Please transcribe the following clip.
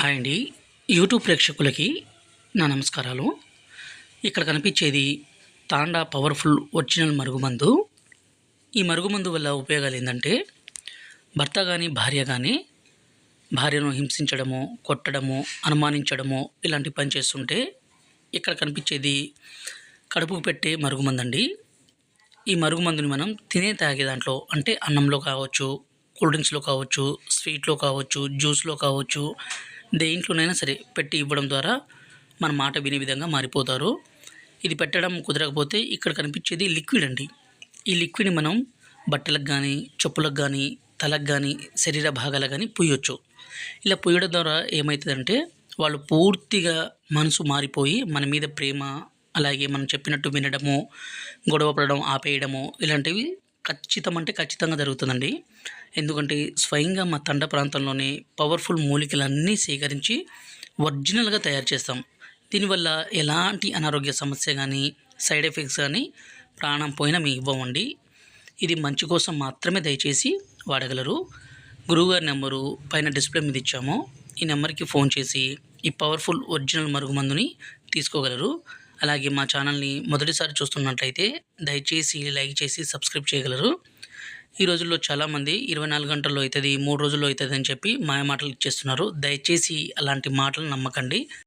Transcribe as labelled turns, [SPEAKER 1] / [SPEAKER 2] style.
[SPEAKER 1] Hi అండి. YouTube ప్రేక్షకులకి నా నమస్కారాలు. ఇక్కడ కనిపించేది తాండా పవర్ఫుల్ ఒరిజినల్ మరుగుమందు. ఈ మరుగుమందు వల్ల ఉపయోగాలు ఏంటంటే భర్త కానీ భార్య కానీ భార్యను హింసించడము కొట్టడము అనుమానించడము ఇలాంటి పని చేస్తుంటే ఇక్కడ కనిపించేది కడుపుకు పెట్టే మరుగుమందండి. ఈ మరుగుమందుని మనం తినే తాగే దాంట్లో అంటే అన్నంలో కావచ్చు కూల్ డ్రింక్స్లో కావచ్చు స్వీట్లో కావచ్చు జ్యూస్లో కావచ్చు దేంట్లోనైనా సరే పెట్టి ఇవ్వడం ద్వారా మన మాట వినే విధంగా మారిపోతారు. ఇది పెట్టడం కుదరకపోతే ఇక్కడ కనిపించేది లిక్విడ్ అండి. ఈ లిక్విడ్ని మనం బట్టలకు కానీ చెప్పులకు కానీ తలకు కానీ శరీర భాగాలకు కానీ పూయొచ్చు ఇలా పూయడం ద్వారా ఏమవుతుందంటే వాళ్ళు పూర్తిగా మనసు మారిపోయి మన మీద ప్రేమ అలాగే మనం చెప్పినట్టు వినడము గొడవ పడడం ఆపేయడము ఇలాంటివి ఖచ్చితం అంటే ఖచ్చితంగా జరుగుతుందండి. ఎందుకంటే స్వయంగా మా తండ ప్రాంతంలోనే పవర్ఫుల్ మూలికలన్నీ సేకరించి ఒరిజినల్గా తయారు చేస్తాం. దీనివల్ల ఎలాంటి అనారోగ్య సమస్య కానీ సైడ్ ఎఫెక్ట్స్ కానీ ప్రాణం పోయినా మీ ఇవ్వమండి. ఇది మంచి కోసం మాత్రమే దయచేసి వాడగలరు. గురువుగారి నెంబరు పైన డిస్ప్లే మీద ఇచ్చాము. ఈ నెంబర్కి ఫోన్ చేసి ఈ పవర్ఫుల్ ఒరిజినల్ మరుగుమందుని తీసుకోగలరు. అలాగే మా ఛానల్ని మొదటిసారి చూస్తున్నట్లయితే దయచేసి లైక్ చేసి సబ్స్క్రైబ్ చేయగలరు. ఈ రోజుల్లో చాలామంది ఇరవై నాలుగు గంటల్లో అవుతుంది మూడు రోజుల్లో అవుతుంది అని చెప్పి మాయ మాటలు ఇచ్చేస్తున్నారు. దయచేసి అలాంటి మాటలు నమ్మకండి.